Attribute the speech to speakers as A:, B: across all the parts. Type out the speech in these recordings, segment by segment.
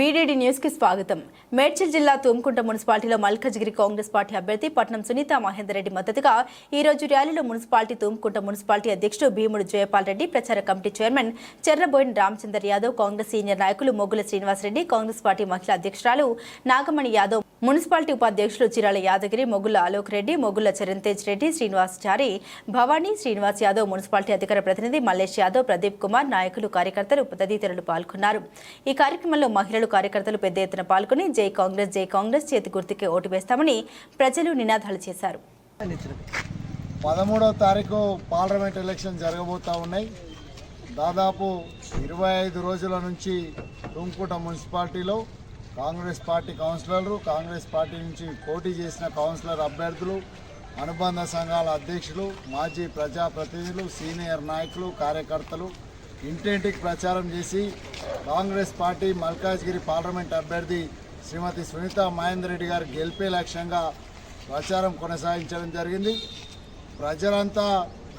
A: BDD న్యూస్కి స్వాగతం. మేడ్చల్ జిల్లా తుమ్కుంట మున్సిపాలిటీలో మల్కజ్గిరి కాంగ్రెస్ పార్టీ అభ్యర్థి పట్నం సునీత మహేందర్ రెడ్డి మద్దతుగా ఈ రోజు ర్యాలీలో మున్సిపాలిటీ తుమ్కుంట మున్సిపాలిటీ అధ్యక్షుడు భీముడు జయపాల్ రెడ్డి ప్రచార committee chairman Cherraboina Ramachandar Yadav Congress senior నాయకులు మొగ్గుల శ్రీనివాసరెడ్డి కాంగ్రెస్ పార్టీ మహిళా అధ్యక్షురాలు నాగమణి యాదవ్ మున్సిపాలిటీ ఉపాధ్యక్షులు చిరాల యాదగిరి మొగుల అలోక్ రెడ్డి మొగుల చరణ్తేజ్ రెడ్డి శ్రీనివాస్ చారి భవానీ శ్రీనివాస్ యాదవ్ మున్సిపాలిటీ అధికార ప్రతినిధి మల్లేష్ యాదవ్ ప్రదీప్ కుమార్ నాయకులు కార్యకర్తలు తదితరులు పాల్గొన్నారు. ఈ కార్యక్రమంలో మహిళలు కార్యకర్తలు పెద్ద ఎత్తున పాల్గొని జై కాంగ్రెస్ జై కాంగ్రెస్ చేతి గుర్తుకే ఓటు వేస్తామని ప్రజలు నినాదాలు చేశారు.
B: పదమూడవ తారీఖు పార్లమెంట్ ఎలక్షన్ జరగబోతా ఉన్నాయి. దాదాపు ఇరవై ఐదు రోజుల నుంచి తుంకుట మున్సిపాలిటీలో కాంగ్రెస్ పార్టీ కౌన్సిలర్లు కాంగ్రెస్ పార్టీ నుంచి పోటీ చేసిన కౌన్సిలర్ అభ్యర్థులు అనుబంధ సంఘాల అధ్యక్షులు మాజీ ప్రజాప్రతినిధులు సీనియర్ నాయకులు కార్యకర్తలు ఇంటింటికి ప్రచారం చేసి కాంగ్రెస్ పార్టీ మల్కాజ్గిరి పార్లమెంట్ అభ్యర్థి శ్రీమతి సునీత మహేందర్ రెడ్డి గారు గెలిపే లక్ష్యంగా ప్రచారం కొనసాగించడం జరిగింది. ప్రజలంతా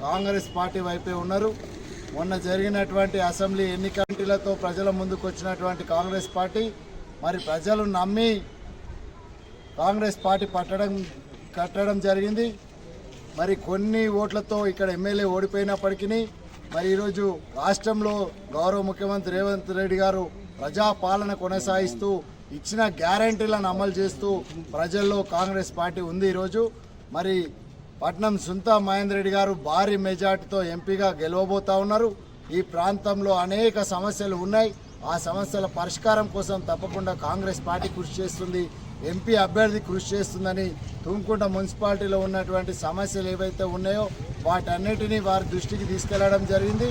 B: కాంగ్రెస్ పార్టీ వైపే ఉన్నారు. మొన్న జరిగినటువంటి అసెంబ్లీ ఎన్నికలతో ప్రజల ముందుకు వచ్చినటువంటి కాంగ్రెస్ పార్టీ మరి ప్రజలు నమ్మి కాంగ్రెస్ పార్టీ పట్టడం కట్టడం జరిగింది. మరి కొన్ని ఓట్లతో ఇక్కడ ఎమ్మెల్యే ఓడిపోయినప్పటికీ మరి ఈరోజు రాష్ట్రంలో గౌరవ ముఖ్యమంత్రి రేవంత్ రెడ్డి గారు ప్రజాపాలన కొనసాగిస్తూ ఇచ్చిన గ్యారంటీలను అమలు చేస్తూ ప్రజల్లో కాంగ్రెస్ పార్టీ ఉంది ఈరోజు. మరి పట్నం సుంత మహేందర్ రెడ్డి గారు భారీ మెజార్టీతో ఎంపీగా గెలవబోతా ఉన్నారు. ఈ ప్రాంతంలో అనేక సమస్యలు ఉన్నాయి. ఆ సమస్యల పరిష్కారం కోసం తప్పకుండా కాంగ్రెస్ పార్టీ కృషి చేస్తుంది ఎంపీ అభ్యర్థి కృషి చేస్తుందని తుమ్కుంట మున్సిపాలిటీలో ఉన్నటువంటి సమస్యలు ఏవైతే ఉన్నాయో వాటన్నిటినీ వారి దృష్టికి తీసుకెళ్ళడం జరిగింది.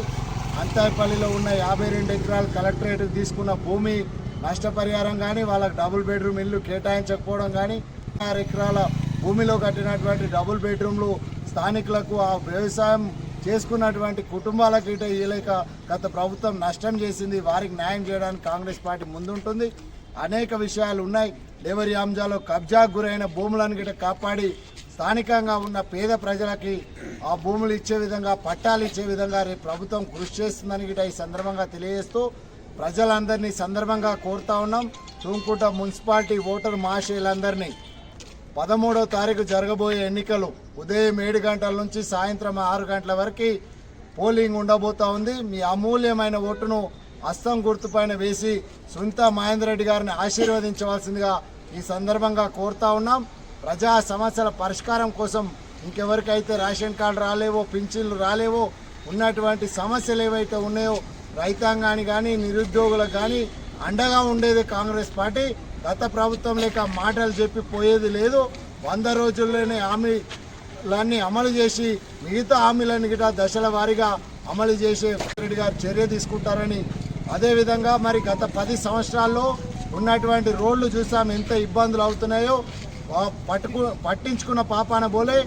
B: అంతాయపల్లిలో ఉన్న యాభై రెండు ఎకరాలు కలెక్టరేట్ తీసుకున్న భూమి నష్టపరిహారం కానీ వాళ్ళకి డబుల్ బెడ్రూమ్ ఇల్లు కేటాయించకపోవడం కానీ ఆరు ఎకరాల భూమిలో కట్టినటువంటి డబుల్ బెడ్రూమ్లు స్థానికులకు ఆ వ్యవసాయం చేసుకున్నటువంటి కుటుంబాలకు ఇట ఇయలేక గత ప్రభుత్వం నష్టం చేసింది. వారికి న్యాయం చేయడానికి కాంగ్రెస్ పార్టీ ముందుంటుంది. అనేక విషయాలు ఉన్నాయి. లేవరి యాంజాలో కబ్జాకు గురైన భూములను గిట కాపాడి స్థానికంగా ఉన్న పేద ప్రజలకి ఆ భూములు ఇచ్చే విధంగా పట్టాలు ఇచ్చే విధంగా రేపు ప్రభుత్వం కృషి చేస్తుందని గిట ఈ సందర్భంగా తెలియజేస్తూ ప్రజలందరినీ సందర్భంగా కోరుతా ఉన్నాం. తుంకుట మున్సిపాలిటీ ఓటర్ మహాశయులందరినీ పదమూడవ తారీఖు జరగబోయే ఎన్నికలు ఉదయం ఏడు గంటల నుంచి సాయంత్రం ఆరు గంటల వరకు పోలింగ్ ఉండబోతా ఉంది. మీ అమూల్యమైన ఓటును హస్తం గుర్తుపైన వేసి సునీత మహేందర్ రెడ్డి గారిని ఆశీర్వదించవలసిందిగా ఈ సందర్భంగా కోరుతా ఉన్నాం. ప్రజా సమస్యల పరిష్కారం కోసం ఇంకెవరికైతే రేషన్ కార్డు రాలేవో పింఛన్లు రాలేవో ఉన్నటువంటి సమస్యలు ఏవైతే ఉన్నాయో రైతాంగాన్ని కానీ నిరుద్యోగులకు కానీ అండగా ఉండేది కాంగ్రెస్ పార్టీ. గత ప్రభుత్వం లేక మాటలు చెప్పి పోయేది లేదు. వంద రోజుల్లోనే హామీలన్నీ అమలు చేసి మిగతా హామీలన్నీ గిట దశల వారీగా అమలు చేసే రెడ్డి గారు చర్య తీసుకుంటారని అదేవిధంగా మరి గత పది సంవత్సరాల్లో ఉన్నటువంటి రోడ్లు చూసాం ఎంత ఇబ్బందులు అవుతున్నాయో. పట్టుకు పట్టించుకున్న పాపాన బోలే.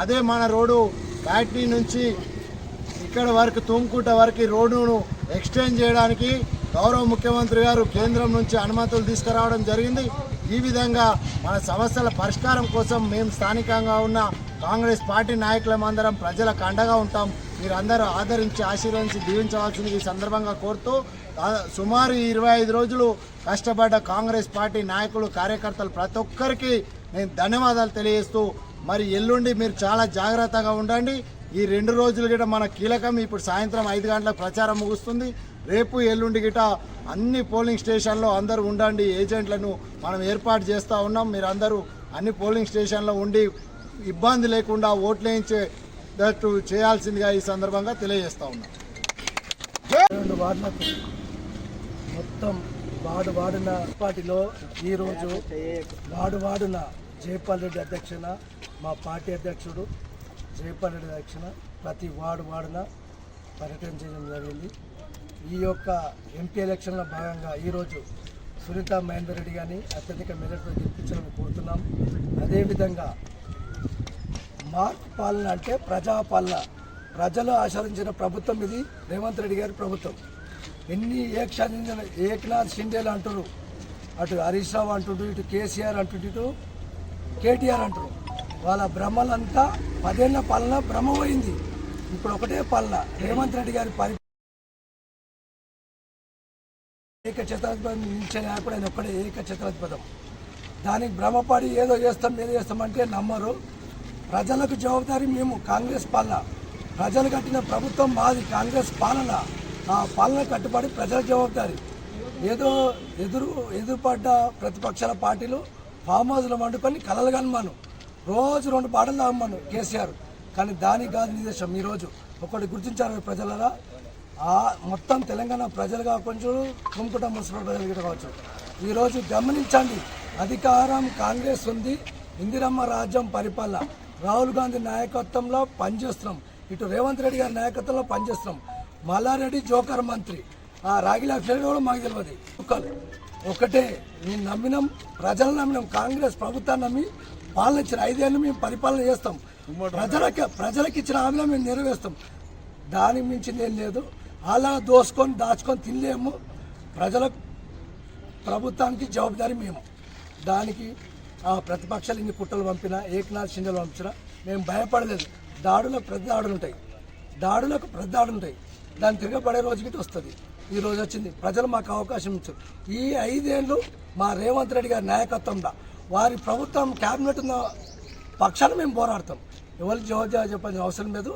B: అదే మన రోడ్డు ఫ్యాక్టరీ నుంచి ఇక్కడ వరకు తుమ్కుంట వరకు రోడ్డును ఎక్స్టెండ్ చేయడానికి గౌరవ ముఖ్యమంత్రి గారు కేంద్రం నుంచి అనుమతులు తీసుకురావడం జరిగింది. ఈ విధంగా మన సమస్యల పరిష్కారం కోసం మేము స్థానికంగా ఉన్న కాంగ్రెస్ పార్టీ నాయకులమందరం ప్రజలకు అండగా ఉంటాం. మీరందరూ ఆదరించి ఆశీర్వదించి దీవించవలసింది ఈ సందర్భంగా కోరుతూ సుమారు ఇరవై ఐదు రోజులు కష్టపడ్డ కాంగ్రెస్ పార్టీ నాయకులు కార్యకర్తలు ప్రతి ఒక్కరికి నేను ధన్యవాదాలు తెలియజేస్తూ మరి ఎల్లుండి మీరు చాలా జాగ్రత్తగా ఉండండి. ఈ రెండు రోజులు గిట మన కీలకం. ఇప్పుడు సాయంత్రం ఐదు గంటలకు ప్రచారం ముగుస్తుంది. రేపు ఎల్లుండి గిట అన్ని పోలింగ్ స్టేషన్లో అందరూ ఉండండి. ఏజెంట్లను మనం ఏర్పాటు చేస్తూ ఉన్నాం. మీరు అందరూ అన్ని పోలింగ్ స్టేషన్లో ఉండి ఇబ్బంది లేకుండా ఓట్లేయించే దట్టు చేయాల్సిందిగా ఈ సందర్భంగా తెలియజేస్తూ ఉన్నాం.
C: రెండు వార్డులకు మొత్తం వాడు వాడిన పార్టీలో ఈరోజు వాడు వాడిన జయపాల్ రెడ్డి అధ్యక్షన మా పార్టీ అధ్యక్షుడు జయపాల్ రెడ్డి అధ్యక్షన ప్రతి వార్డు వార్డున పర్యటన చేయడం జరిగింది. ఈ యొక్క ఎంపీ ఎలక్షన్లో భాగంగా ఈరోజు సునీత మహేందర్ రెడ్డి గారిని అత్యధిక మెజార్టీతో గెలిపించాలని కోరుతున్నాం. అదేవిధంగా మార్క్ పాలన అంటే ప్రజాపాలన ప్రజలు ఆశ్రయించిన ప్రభుత్వం ఇది రేవంత్ రెడ్డి గారి ప్రభుత్వం. ఎన్ని ఏక్షాదించిన ఏకనాథ్ షిండేలు అంటారు అటు హరీష్ రావు అంటుండ్రు ఇటు కేసీఆర్ అంటుండ్రు ఇటు కేటీఆర్ అంటారు. వాళ్ళ భ్రమలంతా పదేళ్ళ పాలన భ్రమ పోయింది ఇప్పుడు ఒకటే పాలన. రేవంత్ రెడ్డి గారి పరి ఏక ఛత్రాధిపతి నిలిచే నాయకుడు ఆయన ఒక్కడే ఏక ఛత్రాధిపతం దానికి భ్రమపడి ఏదో చేస్తాం ఏదో చేస్తామంటే నమ్మరు. ప్రజలకు జవాబుదారీ మేము కాంగ్రెస్ పాలన. ప్రజలు కట్టిన ప్రభుత్వం మాది కాంగ్రెస్ పాలన. ఆ పాలన కట్టుబడి ప్రజల జవాబుదారీ. ఏదో ఎదురు ఎదురుపడ్డ ప్రతిపక్షాల పార్టీలు ఫామ్ హౌస్లో వండుకొని కలలు కనమాను రోజు రెండు పాటలు తాగమను కేసీఆర్. కానీ దానికి కాదు నిదేశం ఈరోజు ఒకటి గుర్తించారు ప్రజలరా? ఆ మొత్తం తెలంగాణ ప్రజలు కావచ్చు కుంకుట మున్సిపల్ ప్రజలు కూడా కావచ్చు ఈరోజు గమనించండి అధికారం కాంగ్రెస్ ఉంది ఇందిరమ్మ రాజ్యం పరిపాలన. రాహుల్ గాంధీ నాయకత్వంలో పనిచేస్తున్నాం. ఇటు రేవంత్ రెడ్డి గారి నాయకత్వంలో పనిచేస్తున్నాం. మల్లారెడ్డి జోకర్ మంత్రి. ఆ రాగిలా ఫెయిల్ కూడా మాకు తెలియదు ఒకటే మేము నమ్మినాం ప్రజలు నమ్మినాం కాంగ్రెస్ ప్రభుత్వాన్ని నమ్మి పాలన ఇచ్చిన ఐదేళ్ళు మేము పరిపాలన చేస్తాం. ప్రజలకి ప్రజలకు ఇచ్చిన హామీలో మేము నెరవేరుస్తాం. దానికి మించింది ఏం లేదు. అలా దోసుకొని దాచుకొని తినలేము. ప్రజలకు ప్రభుత్వానికి జవాబుదారీ మేము. దానికి ఆ ప్రతిపక్షాలు ఇన్ని కుట్రలు పంపినా ఏకనాథ్ షిండేలు పంపించినా మేము భయపడలేదు. దాడులకు ప్రతి దాడులు ఉంటాయి. దాడులకు ప్రతి దాడులు ఉంటాయి. దాన్ని తిరగబడే రోజుకి వస్తుంది. ఈ రోజు వచ్చింది. ప్రజలు మాకు అవకాశం ఇచ్చారు. ఈ ఐదేళ్ళు మా రేవంత్ రెడ్డి గారి నాయకత్వంలో వారి ప్రభుత్వం క్యాబినెట్ ఉన్న పక్షాన్ని మేము పోరాడతాం. ఎవరు జోజా చెప్పాల్సిన అవసరం లేదు.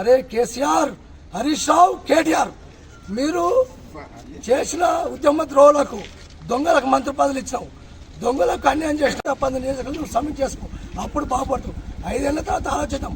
C: అరే కేసీఆర్ హరీష్ రావు కేటీఆర్ మీరు చేసిన ఉద్యమ ద్రోహులకు దొంగలకు మంత్రి పదవులు ఇచ్చావు దొంగలకు అన్యాయం చేసిన పది నియోజకవర్గం సమ్మె చేసుకో. అప్పుడు బాగుపడతావు. ఐదేళ్ళ తర్వాత ఆలోచిద్దాం.